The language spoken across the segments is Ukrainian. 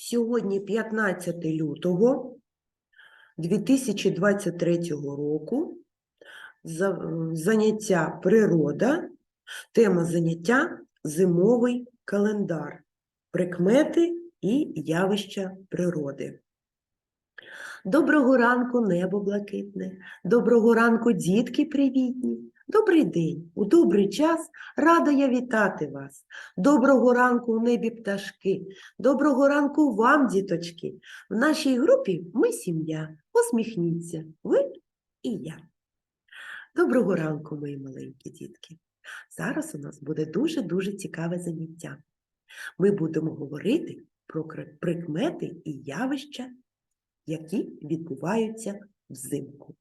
Сьогодні 15 лютого 2023 року. Заняття природа. Тема заняття зимовий календар. Прикмети і явища природи. Доброго ранку, небо блакитне. Доброго ранку, дітки привітні. Добрий день, у добрий час рада я вітати вас. Доброго ранку у небі пташки. Доброго ранку вам, діточки. В нашій групі ми сім'я. Посміхніться, ви і я. Доброго ранку, мої маленькі дітки. Зараз у нас буде дуже-дуже цікаве заняття. Ми будемо говорити про прикмети і явища, які відбуваються взимку.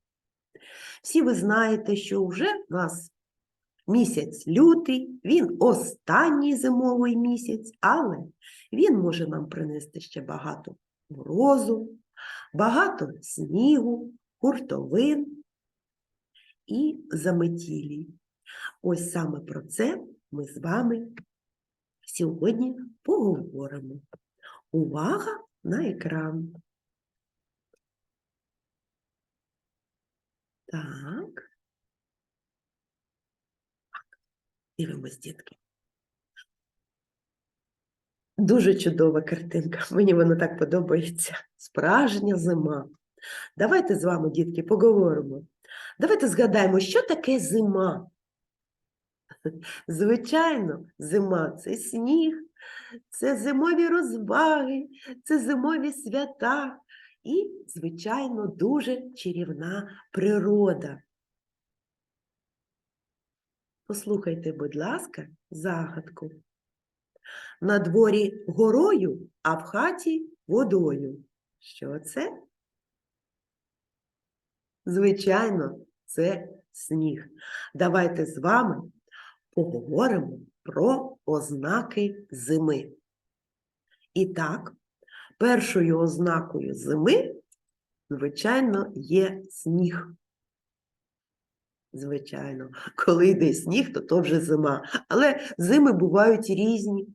Всі ви знаєте, що вже в нас місяць лютий, він останній зимовий місяць, але він може нам принести ще багато морозу, багато снігу, хуртовин і заметілій. Ось саме про це ми з вами сьогодні поговоримо. Увага на екран. Так. Дивимось, дітки. Дуже чудова картинка. Мені вона так подобається. Справжня зима. Давайте з вами, дітки, поговоримо. Давайте згадаємо, що таке зима. Звичайно, зима це сніг, це зимові розваги, це зимові свята і, звичайно, дуже чарівна природа. Послухайте, будь ласка, загадку. На дворі горою, а в хаті водою. Що це? Звичайно, це сніг. Давайте з вами поговоримо про ознаки зими. І так, першою ознакою зими, звичайно, є сніг. Звичайно, коли йде сніг, то то вже зима. Але зими бувають різні.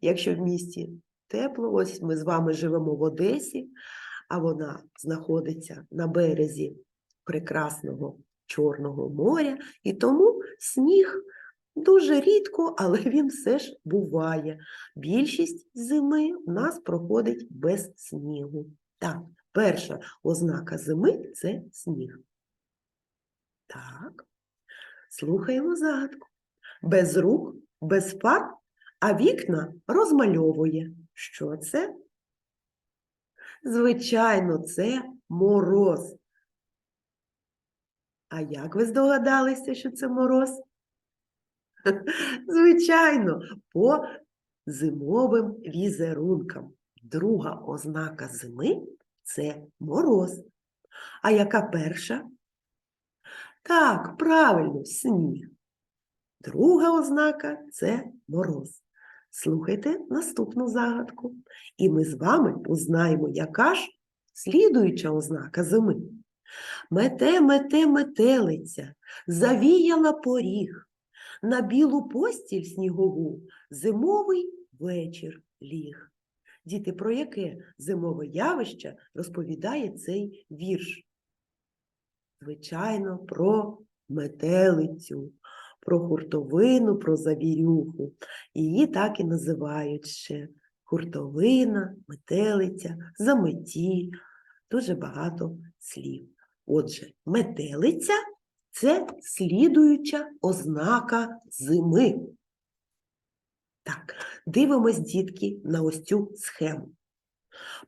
Якщо в місті тепло, ось ми з вами живемо в Одесі, а вона знаходиться на березі прекрасного Чорного моря, і тому сніг дуже рідко, але він все ж буває. Більшість зими в нас проходить без снігу. Так, перша ознака зими це сніг. Так, слухаємо загадку. Без рук, без фарб, а вікна розмальовує. Що це? Звичайно, це мороз. А як ви здогадалися, що це мороз? Звичайно, по зимовим візерункам. Друга ознака зими це мороз. А яка перша? Так, правильно, сніг. Друга ознака це мороз. Слухайте наступну загадку, і ми з вами узнаємо, яка ж слідуюча ознака зими. Мете, мете, метелиця, завіяла поріг, на білу постіль снігову зимовий вечір ліг. Діти, про яке зимове явище розповідає цей вірш? Звичайно, про метелицю, про хуртовину, про завірюху. Її так і називають ще хуртовина, метелиця, заметіль, дуже багато слів. Отже, метелиця це слідуюча ознака зими. Так, дивимось, дітки, на ось цю схему.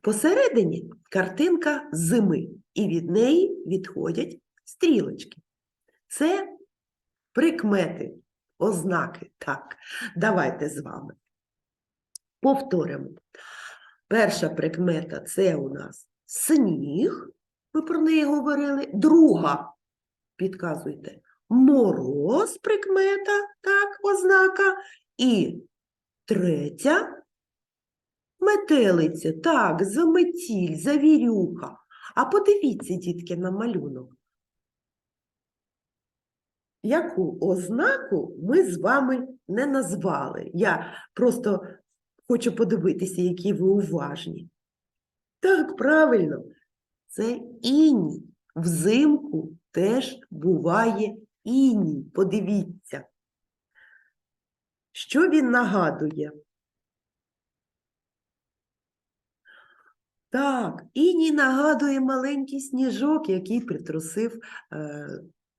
Посередині картинка зими, і від неї відходять стрілочки. Це прикмети, ознаки. Так, давайте з вами повторимо. Перша прикмета це у нас сніг, ми про неї говорили. Друга, підказуйте, мороз прикмета, так, ознака. І третя метелиця, так, заметіль, завірюха. А подивіться, дітки, на малюнок. Яку ознаку ми з вами не назвали? Я просто хочу подивитися, які ви уважні. Так, правильно, це іній. Взимку теж буває іній. Подивіться. Що він нагадує? Так, іній нагадує маленький сніжок, який притрусив е,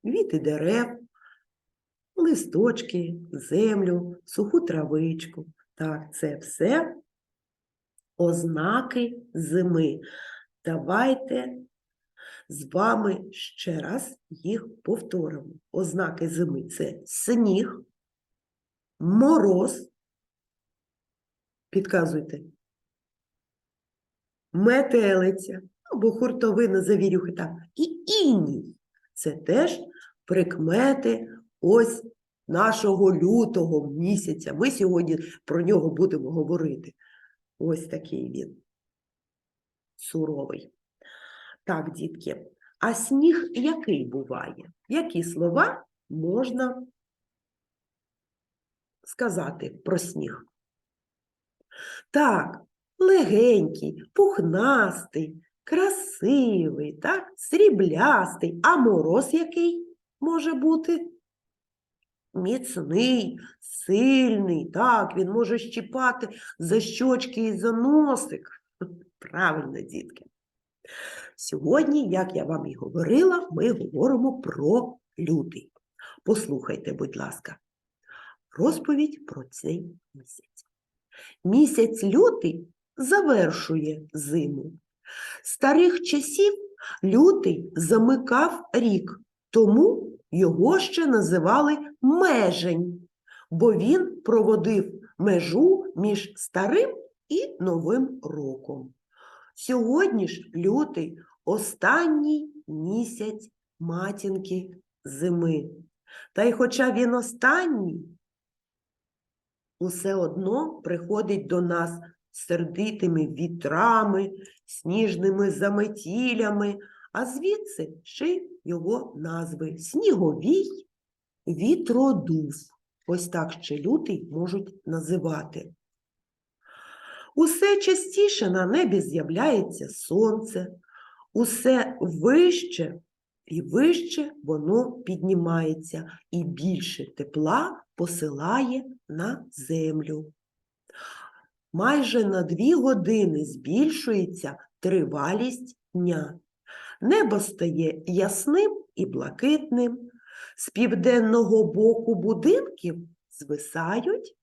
віти дерев, листочки, землю, суху травичку. Так, це все ознаки зими. Давайте з вами ще раз їх повторимо. Ознаки зими це сніг, мороз. Підказуйте. Метелиця або хуртовина завірюхи так. І іній. Це теж прикмети ось нашого лютого місяця. Ми сьогодні про нього будемо говорити. Ось такий він. Суровий. Так, дітки, а сніг який буває? Які слова можна сказати про сніг? Так, легенький, пухнастий, красивий, так, сріблястий, а мороз який може бути? Міцний, сильний, так, він може щіпати за щочки і за носик. Правильно, дітки. Сьогодні, як я вам і говорила, ми говоримо про лютий. Послухайте, будь ласка, розповідь про цей місяць. Місяць лютий завершує зиму. Старих часів лютий замикав рік, тому його ще називали межень, бо він проводив межу між старим і новим роком. Сьогодні ж лютий останній місяць матінки зими. Та й хоча він останній, усе одно приходить до нас сердитими вітрами, сніжними заметілями, а звідси ще й його назви сніговій, вітродув. Ось так ще лютий можуть називати. Усе частіше на небі з'являється сонце, усе вище і вище воно піднімається і більше тепла посилає на землю. Майже на дві години збільшується тривалість дня. Небо стає ясним і блакитним. З південного боку будинків звисають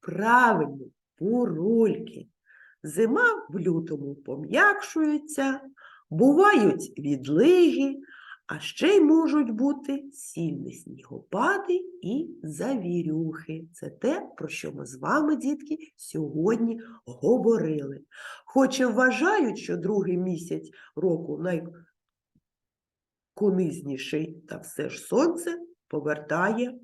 правильно бурульки. Зима в лютому пом'якшується, бувають відлиги, а ще й можуть бути сильні снігопади і завірюхи. Це те, про що ми з вами, дітки, сьогодні говорили. Хоч і вважають, що другий місяць року найконизніший, та все ж сонце повертає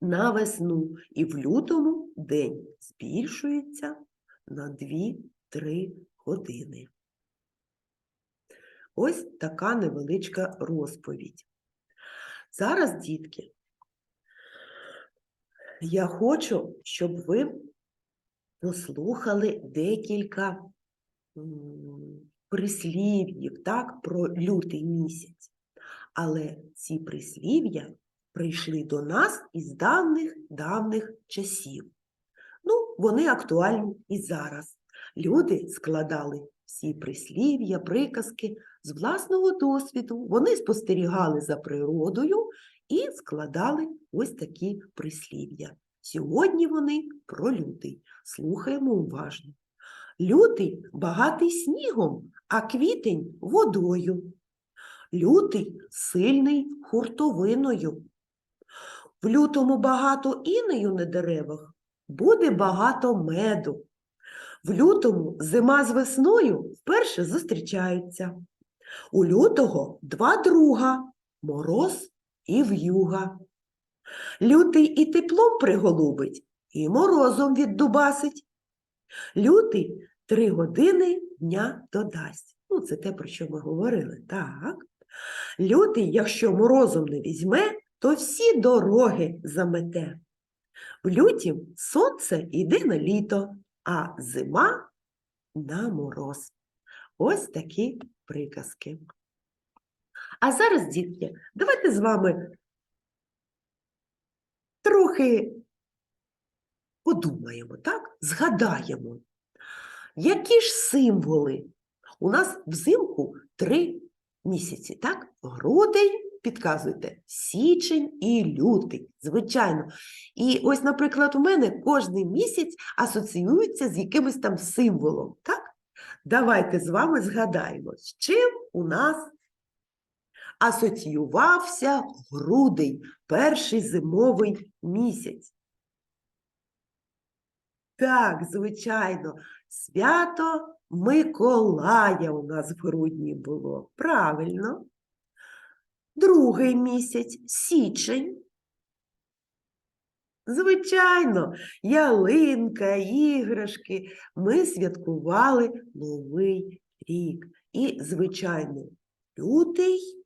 на весну, і в лютому день збільшується на 2-3 години. Ось така невеличка розповідь. Зараз, дітки, я хочу, щоб ви послухали декілька прислів'їв так, про лютий місяць. Але ці прислів'я прийшли до нас із давних-давних часів. Вони актуальні і зараз. Люди складали всі прислів'я, приказки з власного досвіду. Вони спостерігали за природою і складали ось такі прислів'я. Сьогодні вони про лютий. Слухаємо уважно. Лютий багатий снігом, а квітень водою. Лютий сильний хуртовиною. В лютому багато інею на деревах, буде багато меду. В лютому зима з весною вперше зустрічаються. У лютого два друга мороз і в'юга. Лютий і теплом приголубить, і морозом віддубасить. Лютий три години дня додасть. Ну, це те, про що ми говорили. Так. Лютий, якщо морозом не візьме, то всі дороги замете. В лютім сонце йде на літо, а зима на мороз. Ось такі приказки. А зараз, дітки, давайте з вами трохи подумаємо, так? Згадаємо, які ж символи у нас взимку три місяці, так? Грудень, підказуйте, січень і лютий, звичайно. І ось, наприклад, у мене кожний місяць асоціюється з якимось там символом, так? Давайте з вами згадаємо, з чим у нас асоціювався грудень, перший зимовий місяць. Так, звичайно, свято Миколая у нас в грудні було. Правильно. Другий місяць січень. Звичайно, ялинка, іграшки. Ми святкували Новий рік. І, звичайно, лютий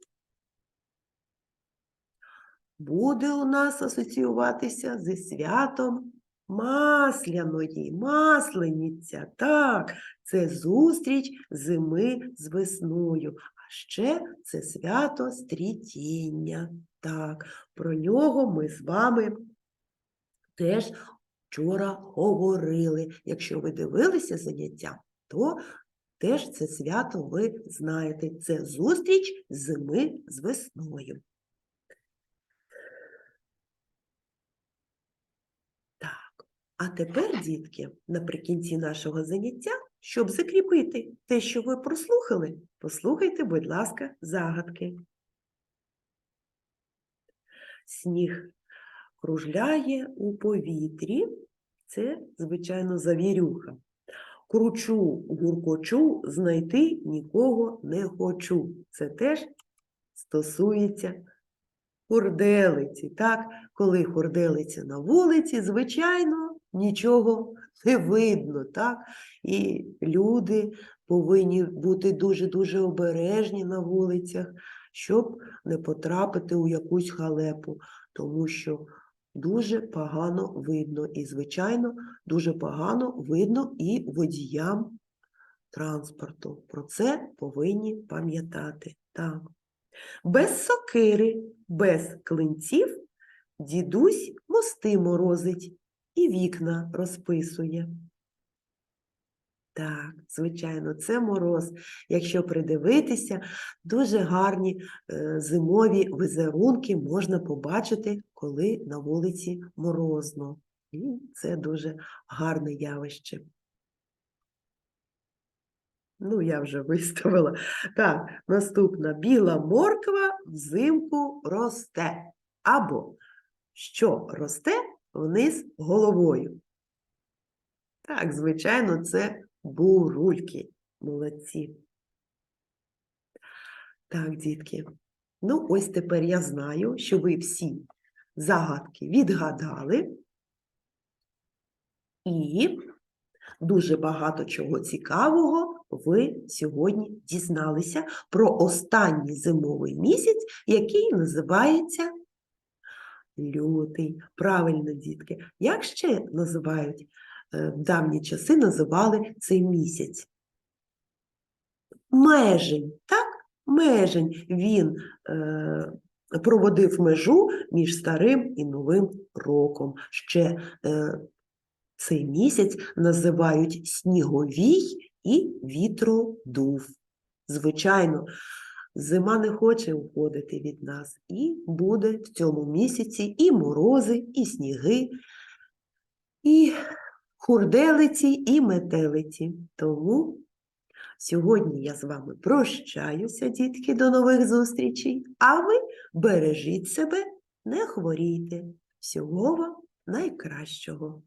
буде у нас асоціюватися зі святом Масляної, Маслениця. Так, це зустріч зими з весною. А ще це свято стрітіння. Так, про нього ми з вами теж вчора говорили. Якщо ви дивилися заняття, то теж це свято ви знаєте. Це зустріч зими з весною. Так, а тепер, дітки, наприкінці нашого заняття, щоб закріпити те, що ви прослухали, послухайте, будь ласка, загадки. Сніг кружляє у повітрі. Це, звичайно, завірюха. Кручу, гуркочу, знайти нікого не хочу. Це теж стосується хурделиці. Так, коли хурделиця на вулиці, звичайно, нічого не видно. Так? І люди повинні бути дуже-дуже обережні на вулицях, щоб не потрапити у якусь халепу, тому що дуже погано видно. І, звичайно, дуже погано видно і водіям транспорту. Про це повинні пам'ятати. Так. Без сокири, без клинців дідусь мости морозить і вікна розписує. Так, звичайно, це мороз. Якщо придивитися, дуже гарні е, зимові візерунки можна побачити, коли на вулиці морозно. І це дуже гарне явище. Ну, я вже виставила. Так, наступна біла морква взимку росте. Або що росте вниз головою. Так, звичайно, це бурульки. Молодці. Так, дітки. Ну, ось тепер я знаю, що ви всі загадки відгадали. І дуже багато чого цікавого ви сьогодні дізналися про останній зимовий місяць, який називається лютий. Правильно, дітки. Як ще називають? е, В давні часи називали цей місяць. Межень, так? Межень. Він е, проводив межу між старим і новим роком. Ще е, цей місяць називають сніговій і вітродув. Звичайно, зима не хоче уходити від нас, і буде в цьому місяці і морози, і сніги, і хурделиці, і метелиці. Тому сьогодні я з вами прощаюся, дітки, до нових зустрічей, а ви бережіть себе, не хворійте. Всього вам найкращого.